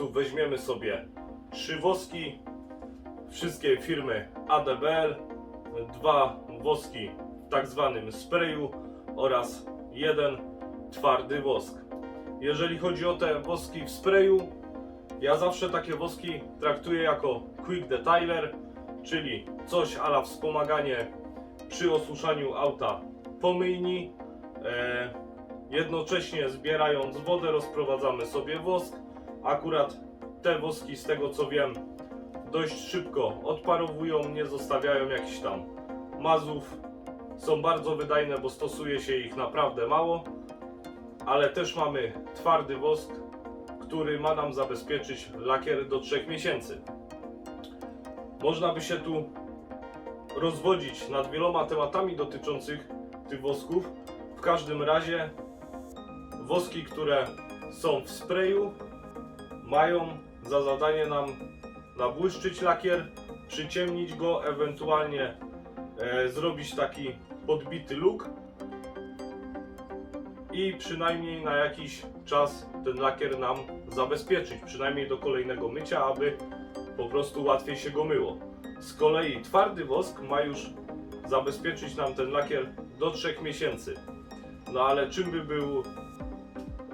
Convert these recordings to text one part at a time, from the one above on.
testów weźmiemy sobie trzy woski, wszystkie firmy ADBL, dwa woski w tak zwanym sprayu oraz jeden twardy wosk. Jeżeli chodzi o te woski w sprayu, ja zawsze takie woski traktuję jako quick detailer, czyli coś ala wspomaganie przy osuszaniu auta po myjni. E, jednocześnie zbierając wodę rozprowadzamy sobie wosk. Akurat te woski z tego co wiem dość szybko odparowują, nie zostawiają jakichś tam mazów. Są bardzo wydajne, bo stosuje się ich naprawdę mało. Ale też mamy twardy wosk, który ma nam zabezpieczyć lakier do 3 miesięcy. Można by się tu rozwodzić nad wieloma tematami dotyczących tych wosków. W każdym razie woski, które są w sprayu, mają za zadanie nam nabłyszczyć lakier, przyciemnić go, ewentualnie e, zrobić taki podbity look i przynajmniej na jakiś czas ten lakier nam zabezpieczyć, przynajmniej do kolejnego mycia, aby po prostu łatwiej się go myło. Z kolei twardy wosk ma już zabezpieczyć nam ten lakier do 3 miesięcy. No ale czym by był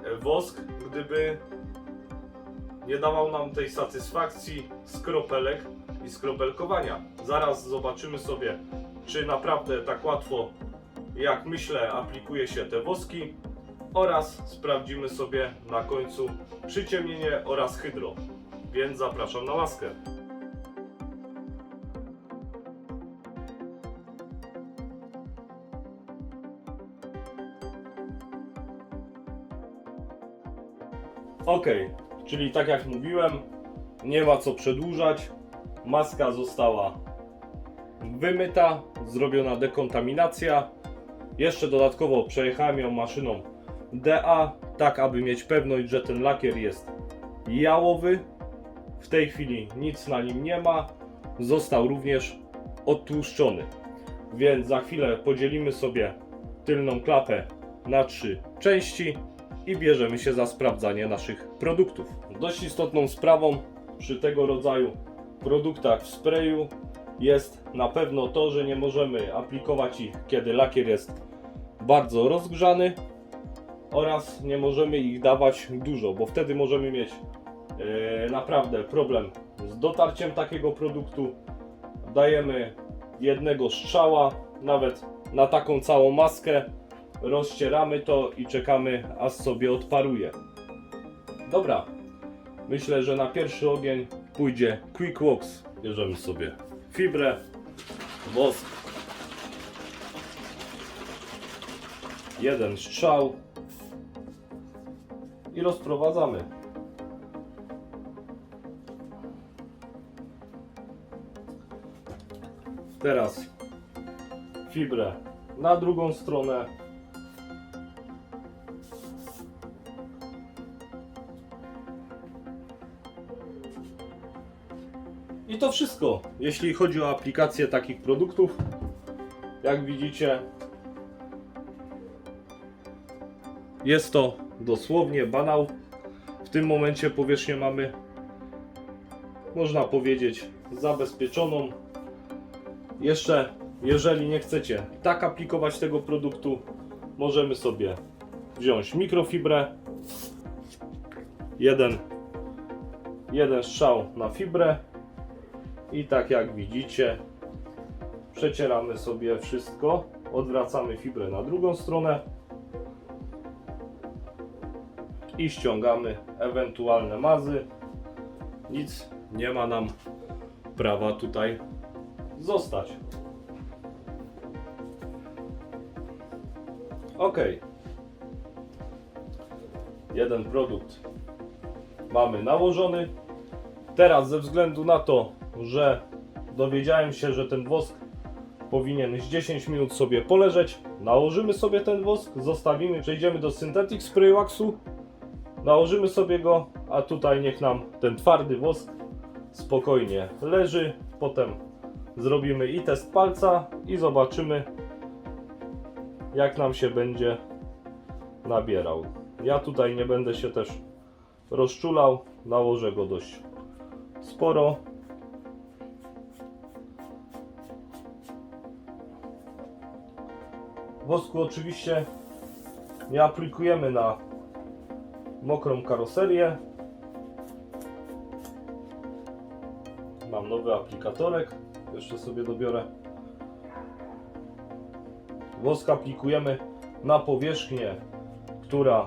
e, wosk, gdyby nie dawał nam tej satysfakcji z kropelek i z kropelkowania? Zaraz zobaczymy sobie, czy naprawdę tak łatwo, jak myślę, aplikuje się te woski oraz sprawdzimy sobie na końcu przyciemnienie oraz hydro. Więc zapraszam na łaskę. Ok, czyli tak jak mówiłem, nie ma co przedłużać. Maska została wymyta, zrobiona dekontaminacja. Jeszcze dodatkowo przejechałem ją maszyną DA, tak aby mieć pewność, że ten lakier jest jałowy. W tej chwili nic na nim nie ma. Został również odtłuszczony. Więc za chwilę podzielimy sobie tylną klapę na trzy części i bierzemy się za sprawdzanie naszych produktów. Dość istotną sprawą przy tego rodzaju produktach w sprayu jest na pewno to, że nie możemy aplikować ich, kiedy lakier jest bardzo rozgrzany oraz nie możemy ich dawać dużo, bo wtedy możemy mieć e, naprawdę problem z dotarciem takiego produktu. Dajemy jednego strzała, nawet na taką całą maskę, rozcieramy to i czekamy aż sobie odparuje. Dobra, myślę, że na pierwszy ogień pójdzie Quick Wax. Bierzemy sobie fibrę, wosk, jeden strzał i rozprowadzamy. Teraz fibrę na drugą stronę. Wszystko, jeśli chodzi o aplikację takich produktów. Jak widzicie, jest to dosłownie banał. W tym momencie powierzchnię mamy, można powiedzieć, zabezpieczoną. Jeszcze, jeżeli nie chcecie tak aplikować tego produktu, możemy sobie wziąć mikrofibrę. Jeden, jeden strzał na fibrę. I tak jak widzicie, przecieramy sobie wszystko. Odwracamy fibrę na drugą stronę i ściągamy ewentualne mazy. Nic nie ma nam prawa tutaj zostać. Ok. Jeden produkt mamy nałożony. Teraz ze względu na to, że dowiedziałem się, że ten wosk powinien z 10 minut sobie poleżeć, nałożymy sobie ten wosk, zostawimy, przejdziemy do Synthetic Spray Waxu, nałożymy sobie go, a tutaj niech nam ten twardy wosk spokojnie leży. Potem zrobimy i test palca i zobaczymy jak nam się będzie nabierał. Ja tutaj nie będę się też rozczulał. Nałożę go dość sporo. Wosku oczywiście nie aplikujemy na mokrą karoserię. Mam nowy aplikatorek, jeszcze sobie dobiorę. Wosk aplikujemy na powierzchnię, która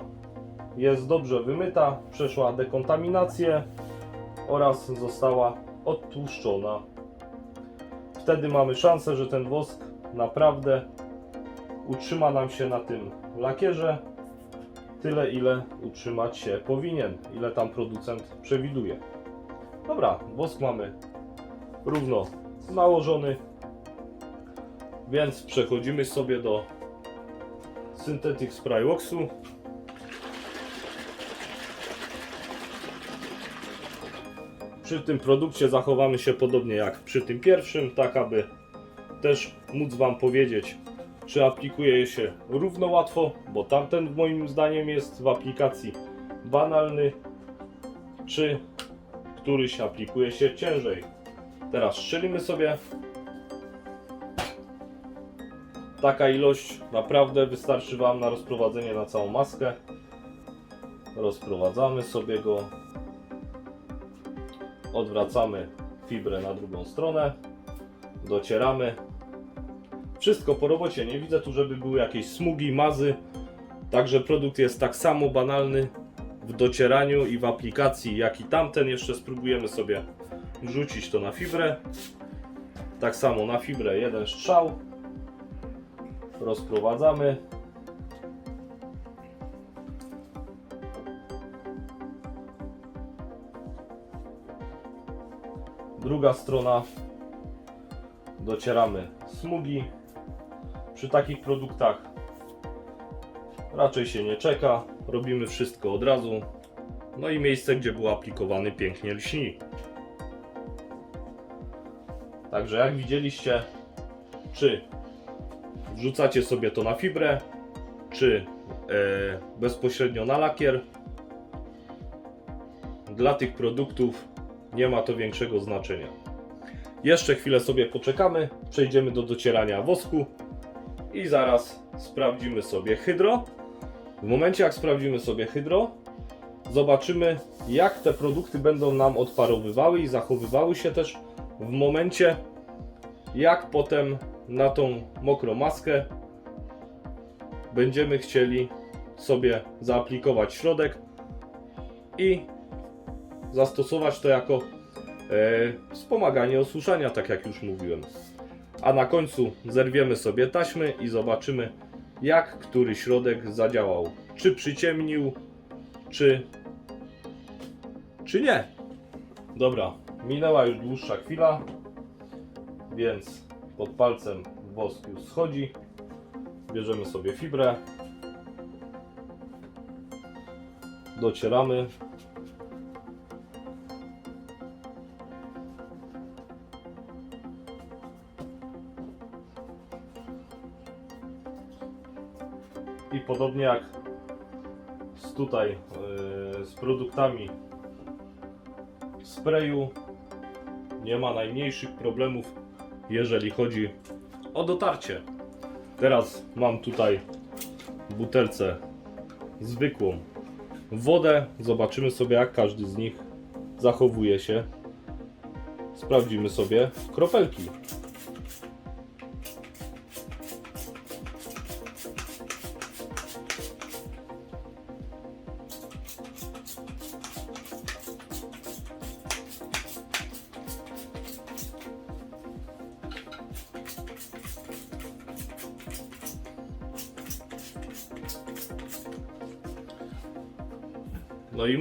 jest dobrze wymyta, przeszła dekontaminację oraz została odtłuszczona. Wtedy mamy szansę, że ten wosk naprawdę utrzyma nam się na tym lakierze tyle, ile utrzymać się powinien, ile tam producent przewiduje. Dobra, wosk mamy równo nałożony, więc przechodzimy sobie do Synthetic Spray Waxu. Przy tym produkcie zachowamy się podobnie jak przy tym pierwszym, tak aby też móc Wam powiedzieć, czy aplikuje się równo łatwo, bo tamten moim zdaniem jest w aplikacji banalny, czy któryś aplikuje się ciężej. Teraz strzelimy sobie. Taka ilość naprawdę wystarczy Wam na rozprowadzenie na całą maskę. Rozprowadzamy sobie go. Odwracamy fibrę na drugą stronę. Docieramy. Wszystko po robocie. Nie widzę tu, żeby były jakieś smugi, mazy. Także produkt jest tak samo banalny w docieraniu i w aplikacji, jak i tamten. Jeszcze spróbujemy sobie wrzucić to na fibrę. Tak samo na fibrę jeden strzał. Rozprowadzamy. Druga strona. Docieramy smugi. Przy takich produktach raczej się nie czeka. Robimy wszystko od razu. No i miejsce, gdzie był aplikowany pięknie lśni. Także jak widzieliście, czy wrzucacie sobie to na fibrę, czy e, bezpośrednio na lakier, dla tych produktów nie ma to większego znaczenia. Jeszcze chwilę sobie poczekamy, przejdziemy do docierania wosku i zaraz sprawdzimy sobie hydro. W momencie jak sprawdzimy sobie hydro, zobaczymy jak te produkty będą nam odparowywały i zachowywały się też w momencie jak potem na tą mokrą maskę będziemy chcieli sobie zaaplikować środek i zastosować to jako e, wspomaganie osuszania, tak jak już mówiłem. A na końcu zerwiemy sobie taśmy i zobaczymy, jak który środek zadziałał. Czy przyciemnił, czy, czy nie. Dobra, minęła już dłuższa chwila, więc pod palcem wosk już schodzi. Bierzemy sobie fibrę. Docieramy. I podobnie jak z tutaj yy, z produktami sprayu nie ma najmniejszych problemów jeżeli chodzi o dotarcie. Teraz mam tutaj w butelce zwykłą wodę. Zobaczymy sobie jak każdy z nich zachowuje się. Sprawdzimy sobie kropelki.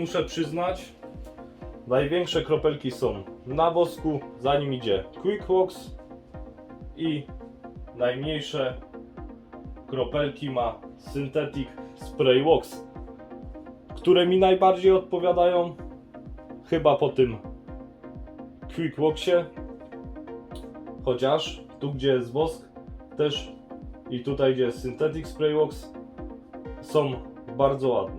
Muszę przyznać, największe kropelki są na wosku, za nim idzie Quickworks i najmniejsze kropelki ma Synthetic Spray Wax, które mi najbardziej odpowiadają chyba po tym Quickworksie, chociaż tu gdzie jest wosk też i tutaj gdzie jest Synthetic Spray Wax są bardzo ładne.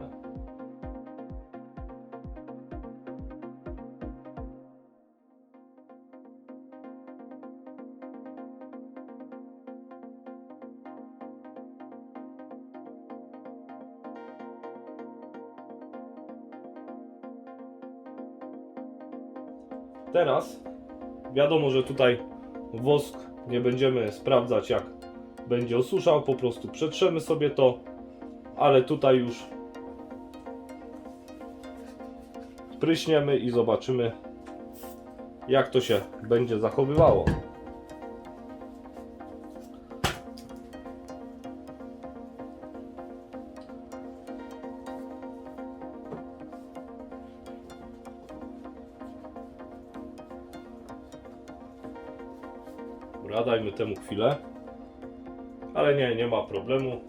Teraz wiadomo, że tutaj wosk nie będziemy sprawdzać jak będzie osuszał, po prostu przetrzemy sobie to, ale tutaj już pryśniemy i zobaczymy jak to się będzie zachowywało. Temu chwilę. Ale nie, nie ma problemu.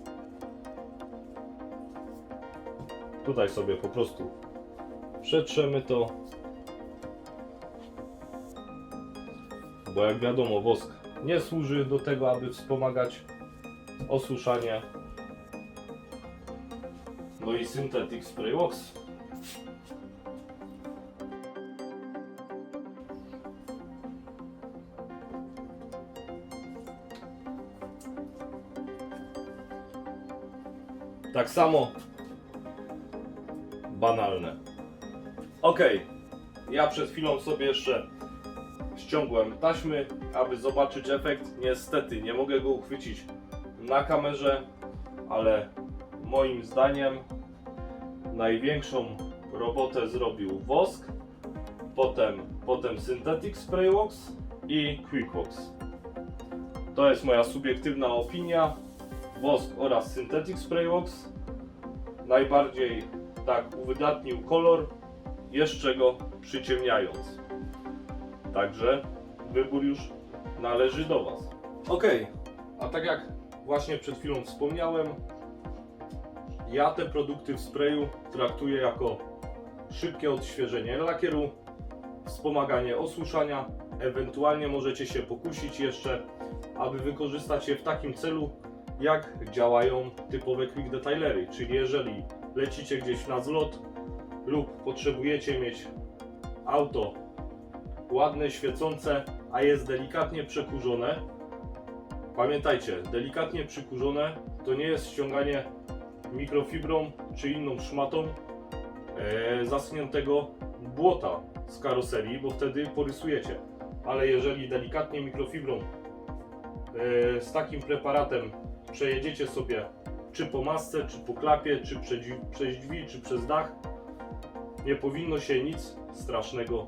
Tutaj sobie po prostu przetrzemy to. Bo jak wiadomo, wosk nie służy do tego, aby wspomagać osuszanie. No i Synthetic Spray Wax. Tak samo banalne. Ok, ja przed chwilą sobie jeszcze ściągłem taśmy, aby zobaczyć efekt. Niestety nie mogę go uchwycić na kamerze, ale moim zdaniem największą robotę zrobił wosk, potem, potem Synthetic Spray Wax i Quick Wax. To jest moja subiektywna opinia. Wosk oraz Synthetic Spray najbardziej tak uwydatnił kolor, jeszcze go przyciemniając. Także wybór już należy do Was. Ok, a tak jak właśnie przed chwilą wspomniałem, ja te produkty w sprayu traktuję jako szybkie odświeżenie lakieru, wspomaganie osuszania, ewentualnie możecie się pokusić jeszcze, aby wykorzystać je w takim celu, jak działają typowe quick detailery, czyli jeżeli lecicie gdzieś na zlot lub potrzebujecie mieć auto ładne, świecące, a jest delikatnie przekurzone. Pamiętajcie, delikatnie przykurzone to nie jest ściąganie mikrofibrą czy inną szmatą e, zaschniętego błota z karoserii, bo wtedy porysujecie. Ale jeżeli delikatnie mikrofibron e, z takim preparatem przejedziecie sobie czy po masce, czy po klapie, czy przez drzwi, czy przez dach, nie powinno się nic strasznego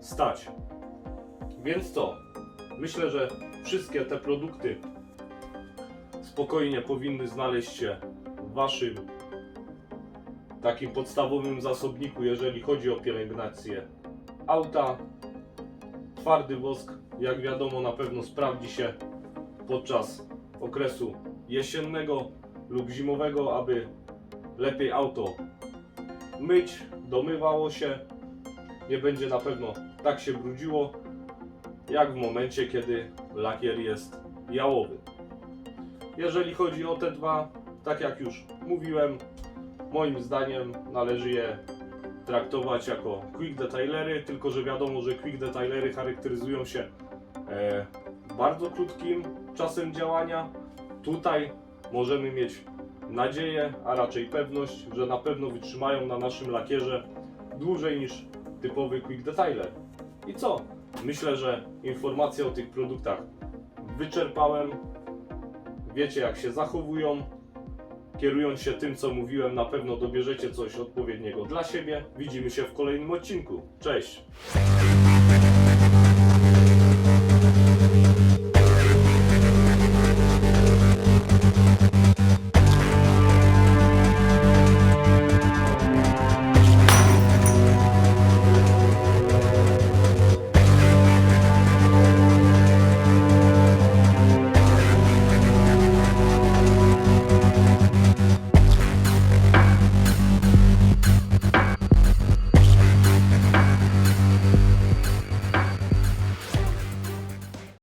stać. Więc co? Myślę, że wszystkie te produkty spokojnie powinny znaleźć się w Waszym takim podstawowym zasobniku, jeżeli chodzi o pielęgnację auta. Twardy wosk, jak wiadomo, na pewno sprawdzi się podczas okresu jesiennego lub zimowego, aby lepiej auto myć, domywało się. Nie będzie na pewno tak się brudziło, jak w momencie, kiedy lakier jest jałowy. Jeżeli chodzi o te dwa, tak jak już mówiłem, moim zdaniem należy je traktować jako quick detailery, tylko że wiadomo, że quick detailery charakteryzują się e, bardzo krótkim czasem działania. Tutaj możemy mieć nadzieję, a raczej pewność, że na pewno wytrzymają na naszym lakierze dłużej niż typowy quick detailer. I co? Myślę, że informacje o tych produktach wyczerpałem. Wiecie jak się zachowują. Kierując się tym, co mówiłem, na pewno dobierzecie coś odpowiedniego dla siebie. Widzimy się w kolejnym odcinku. Cześć!